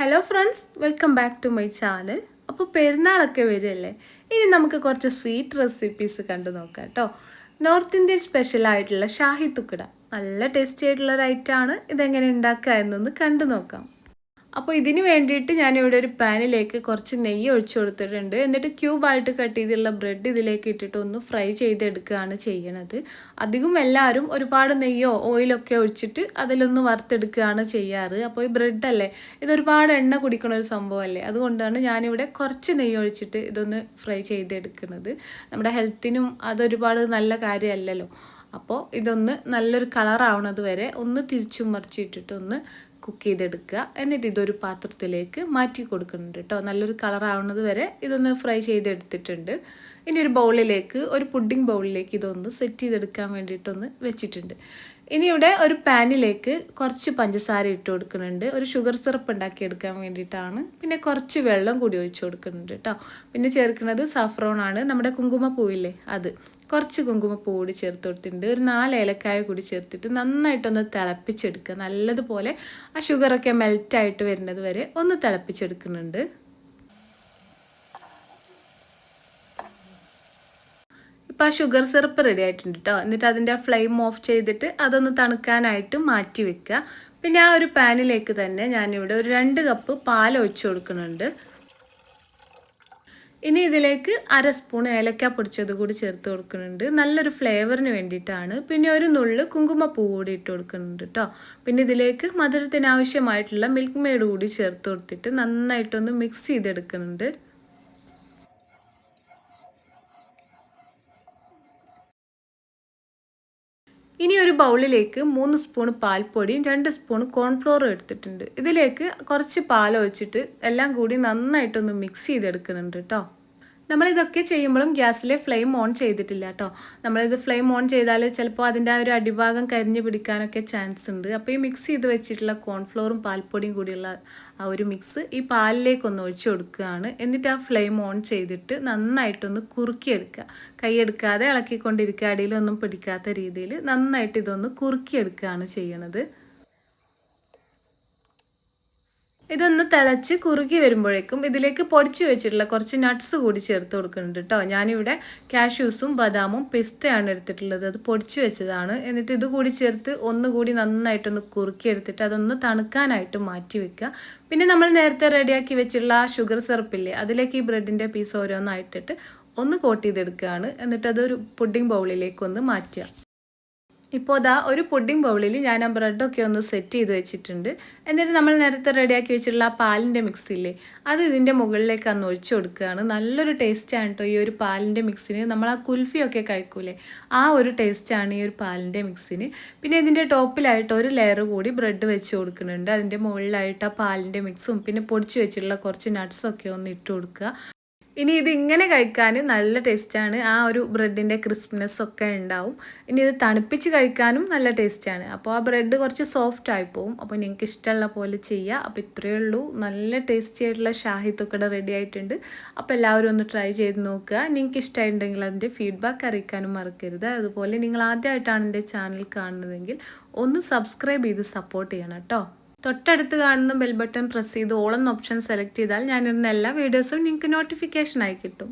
Hello friends welcome back to my channel അപ്പോൾ പെരുന്നാളൊക്കെ വരികയല്ലേ? ഇനി നമുക്ക് കുറച്ച് സ്വീറ്റ് റെസിപ്പീസ് കണ്ടു നോക്കാം കേട്ടോ. നോർത്ത് ഇന്ത്യൻ സ്പെഷ്യൽ ആയിട്ടുള്ള ഷാഹി തുക്കട. നല്ല ടേസ്റ്റി ആയിട്ടുള്ള ഒരു ഐറ്റമാണ് ഇതെങ്ങനെ ഉണ്ടാക്കുക എന്നൊന്ന് കണ്ടു നോക്കാം. അപ്പോൾ ഇതിന് വേണ്ടിയിട്ട് ഞാനിവിടെ ഒരു പാനിലേക്ക് കുറച്ച് നെയ്യ് ഒഴിച്ചു കൊടുത്തിട്ടുണ്ട്. എന്നിട്ട് ക്യൂബായിട്ട് കട്ട് ചെയ്തിട്ടുള്ള ബ്രെഡ് ഇതിലേക്ക് ഇട്ടിട്ട് ഒന്ന് ഫ്രൈ ചെയ്തെടുക്കുകയാണ് ചെയ്യണത്. അധികം എല്ലാവരും ഒരുപാട് നെയ്യോ ഓയിലൊക്കെ ഒഴിച്ചിട്ട് അതിലൊന്ന് വറുത്തെടുക്കുകയാണ് ചെയ്യാറ്. അപ്പോൾ ഈ ബ്രെഡല്ലേ ഇതൊരുപാട് എണ്ണ കുടിക്കണ ഒരു സംഭവമല്ലേ? അതുകൊണ്ടാണ് ഞാനിവിടെ കുറച്ച് നെയ്യ് ഒഴിച്ചിട്ട് ഇതൊന്ന് ഫ്രൈ ചെയ്തെടുക്കുന്നത്. നമ്മുടെ ഹെൽത്തിനും അതൊരുപാട് നല്ല കാര്യമല്ലല്ലോ. അപ്പോൾ ഇതൊന്ന് നല്ലൊരു കളറാവണത് വരെ ഒന്ന് തിരിച്ചും മറിച്ചിട്ടിട്ട് ഒന്ന് കുക്ക് ചെയ്തെടുക്കുക. എന്നിട്ട് ഇതൊരു പാത്രത്തിലേക്ക് മാറ്റി കൊടുക്കുന്നുണ്ട് കേട്ടോ നല്ലൊരു കളറാവുന്നത് വരെ ഇതൊന്ന് ഫ്രൈ ചെയ്തെടുത്തിട്ടുണ്ട്. ഇനി ഒരു ബൗളിലേക്ക് ഒരു പുഡിംഗ് ബൗളിലേക്ക് ഇതൊന്ന് സെറ്റ് ചെയ്തെടുക്കാൻ വേണ്ടിയിട്ടൊന്ന് വെച്ചിട്ടുണ്ട്. ഇനി ഇവിടെ ഒരു പാനിലേക്ക് കുറച്ച് പഞ്ചസാര ഇട്ട് കൊടുക്കുന്നുണ്ട്. ഒരു ഷുഗർ സിറപ്പ് ഉണ്ടാക്കി എടുക്കാൻ വേണ്ടിയിട്ടാണ്. പിന്നെ കുറച്ച് വെള്ളം കൂടി ഒഴിച്ചു കൊടുക്കുന്നുണ്ട് കേട്ടോ പിന്നെ ചേർക്കുന്നത് സഫ്രോൺ ആണ്. നമ്മുടെ കുങ്കുമപ്പൂവില്ലേ അത്. കുറച്ച് കുങ്കുമപ്പൂ കൂടി ചേർത്ത് കൊടുത്തിട്ടുണ്ട്. ഒരു നാല് ഏലക്കായ കൂടി ചേർത്തിട്ട് നന്നായിട്ടൊന്ന് തിളപ്പിച്ചെടുക്കുക. നല്ലതുപോലെ ആ ഷുഗറൊക്കെ മെൽറ്റായിട്ട് വരുന്നത് വരെ ഒന്ന് തിളപ്പിച്ചെടുക്കുന്നുണ്ട്. ഇപ്പോൾ ആ ഷുഗർ സിറപ്പ് റെഡി ആയിട്ടുണ്ട് കേട്ടോ എന്നിട്ട് അതിന്റെ ആ ഫ്ലെയിം ഓഫ് ചെയ്തിട്ട് അതൊന്ന് തണുക്കാനായിട്ട് മാറ്റി വെക്കുക പിന്നെ ആ ഒരു പാനിലേക്ക് തന്നെ ഞാനിവിടെ ഒരു രണ്ട് കപ്പ് പാൽ ഒഴിച്ചു കൊടുക്കുന്നുണ്ട്. ഇനി ഇതിലേക്ക് അര സ്പൂൺ ഏലക്ക പൊടിച്ചത് കൂടി ചേർത്ത് കൊടുക്കുന്നുണ്ട്. നല്ലൊരു ഫ്ലേവറിന് വേണ്ടിയിട്ടാണ്. പിന്നെ ഒരു നുള്ള് കുങ്കുമപ്പൂ കൂടി ഇട്ട് കൊടുക്കുന്നുണ്ട് കേട്ടോ പിന്നെ ഇതിലേക്ക് മധുരത്തിനാവശ്യമായിട്ടുള്ള മിൽക്ക് മെയ്ഡ് കൂടി ചേർത്ത് കൊടുത്തിട്ട് നന്നായിട്ടൊന്ന് മിക്സ് ചെയ്തെടുക്കുന്നുണ്ട്. ഇനി ഒരു ബൗളിലേക്ക് മൂന്ന് സ്പൂൺ പാൽപ്പൊടിയും രണ്ട് സ്പൂൺ കോൺഫ്ലോറും എടുത്തിട്ടുണ്ട്. ഇതിലേക്ക് കുറച്ച് പാൽ ഒഴിച്ചിട്ട് എല്ലാം കൂടി നന്നായിട്ടൊന്ന് മിക്സ് ചെയ്തെടുക്കുന്നുണ്ട് കേട്ടോ നമ്മളിതൊക്കെ ചെയ്യുമ്പോഴും ഗ്യാസിലെ ഫ്ലെയിം ഓൺ ചെയ്തിട്ടില്ല കേട്ടോ. നമ്മളിത് ഫ്ലെയിം ഓൺ ചെയ്താൽ ചിലപ്പോൾ അതിന്റെ ആ ഒരു അടിഭാഗം കരിഞ്ഞു പിടിക്കാനൊക്കെ ചാൻസ് ഉണ്ട്. അപ്പോൾ ഈ മിക്സ് ചെയ്ത് വെച്ചിട്ടുള്ള കോൺഫ്ലോറും പാൽപ്പൊടിയും കൂടിയുള്ള ആ ഒരു മിക്സ് ഈ പാലിലേക്കൊന്ന് ഒഴിച്ചു കൊടുക്കുകയാണ്. എന്നിട്ട് ആ ഫ്ലെയിം ഓൺ ചെയ്തിട്ട് നന്നായിട്ടൊന്ന് കുറുക്കിയെടുക്കുക. കൈയെടുക്കാതെ ഇളക്കിക്കൊണ്ടിരിക്കുക അടിയിലൊന്നും പിടിക്കാത്ത രീതിയിൽ നന്നായിട്ട് ഇതൊന്ന് കുറുക്കിയെടുക്കുകയാണ് ചെയ്യണത്. ഇതൊന്ന് തിളച്ച് കുറുകി വരുമ്പോഴേക്കും ഇതിലേക്ക് പൊടിച്ചു വെച്ചിട്ടുള്ള കുറച്ച് നട്ട്സ് കൂടി ചേർത്ത് കൊടുക്കുന്നുണ്ട് കേട്ടോ ഞാനിവിടെ കാഷ്യൂസും ബദാമും പിസ്തയാണ് എടുത്തിട്ടുള്ളത് അത് പൊടിച്ചു വെച്ചതാണ്. എന്നിട്ട് ഇത് കൂടി ചേർത്ത് ഒന്നുകൂടി നന്നായിട്ടൊന്ന് കുറുക്കി എടുത്തിട്ട് അതൊന്ന് തണുക്കാനായിട്ട് മാറ്റി വെക്കുക. പിന്നെ നമ്മൾ നേരത്തെ റെഡിയാക്കി വെച്ചിട്ടുള്ള ആ ഷുഗർ സിറപ്പില്ലേ അതിലേക്ക് ഈ ബ്രെഡിന്റെ പീസ് ഓരോന്നായിട്ടിട്ട് ഒന്ന് കോട്ട് ചെയ്തെടുക്കുകയാണ്. എന്നിട്ട് അതൊരു പുഡിംഗ് ബൗളിലേക്ക് ഒന്ന് മാറ്റുക. ഇപ്പോൾ അതാ ഒരു പുഡിംഗ് ബൗളിൽ ഞാൻ ആ ബ്രെഡൊക്കെ ഒന്ന് സെറ്റ് ചെയ്ത് വെച്ചിട്ടുണ്ട്. എന്നിട്ട് നമ്മൾ നേരത്തെ റെഡിയാക്കി വെച്ചിട്ടുള്ള ആ പാലിന്റെ മിക്സില്ലേ അത് ഇതിന്റെ മുകളിലേക്ക് അന്ന് ഒഴിച്ചു കൊടുക്കുകയാണ്. നല്ലൊരു ടേസ്റ്റാണ് കേട്ടോ ഈ ഒരു പാലിന്റെ മിക്സിന്. നമ്മൾ ആ കുൽഫിയൊക്കെ കഴിക്കൂലേ ആ ഒരു ടേസ്റ്റാണ് ഈ ഒരു പാലിന്റെ മിക്സിന്. പിന്നെ ഇതിന്റെ ടോപ്പിലായിട്ട് ഒരു ലെയർ കൂടി ബ്രെഡ് വെച്ച് കൊടുക്കുന്നുണ്ട്. അതിന്റെ മുകളിലായിട്ട് ആ പാലിന്റെ മിക്സും പിന്നെ പൊടിച്ച് വെച്ചിട്ടുള്ള കുറച്ച് നട്ട്സൊക്കെ ഒന്ന് ഇട്ട് കൊടുക്കുക. ഇനി ഇത് ഇങ്ങനെ കഴിക്കാൻ നല്ല ടേസ്റ്റാണ്. ആ ഒരു ബ്രെഡിന്റെ ക്രിസ്പ്നെസ് ഒക്കെ ഉണ്ടാവും. ഇനി ഇത് തണുപ്പിച്ച് കഴിക്കാനും നല്ല ടേസ്റ്റാണ്. അപ്പോൾ ആ ബ്രെഡ് കുറച്ച് സോഫ്റ്റ് ആയിപ്പോവും പോവും. അപ്പോൾ നിങ്ങൾക്ക് ഇഷ്ടമുള്ള പോലെ ചെയ്യുക അപ്പോൾ ഇത്രയേ ഉള്ളൂ. നല്ല ടേസ്റ്റി ആയിട്ടുള്ള ഷാഹി റെഡി ആയിട്ടുണ്ട്. അപ്പോൾ എല്ലാവരും ഒന്ന് ട്രൈ ചെയ്ത് നോക്കുക. നിങ്ങൾക്ക് ഇഷ്ടമായിട്ടുണ്ടെങ്കിൽ അതിന്റെ ഫീഡ്ബാക്ക് അറിയിക്കാനും മറക്കരുത്. അതുപോലെ നിങ്ങൾ ആദ്യമായിട്ടാണ് എന്റെ ചാനൽ കാണുന്നതെങ്കിൽ ഒന്ന് സബ്സ്ക്രൈബ് ചെയ്ത് സപ്പോർട്ട് ചെയ്യണം കേട്ടോ. തൊട്ടടുത്ത് കാണുന്ന ബെൽ ബട്ടൺ പ്രസ് ചെയ്ത് ഓൾ എന്ന ഓപ്ഷൻ സെലക്ട് ചെയ്താൽ ഞാനിരുന്ന എല്ലാ വീഡിയോസും നിങ്ങൾക്ക് നോട്ടിഫിക്കേഷൻ ആയി കിട്ടും.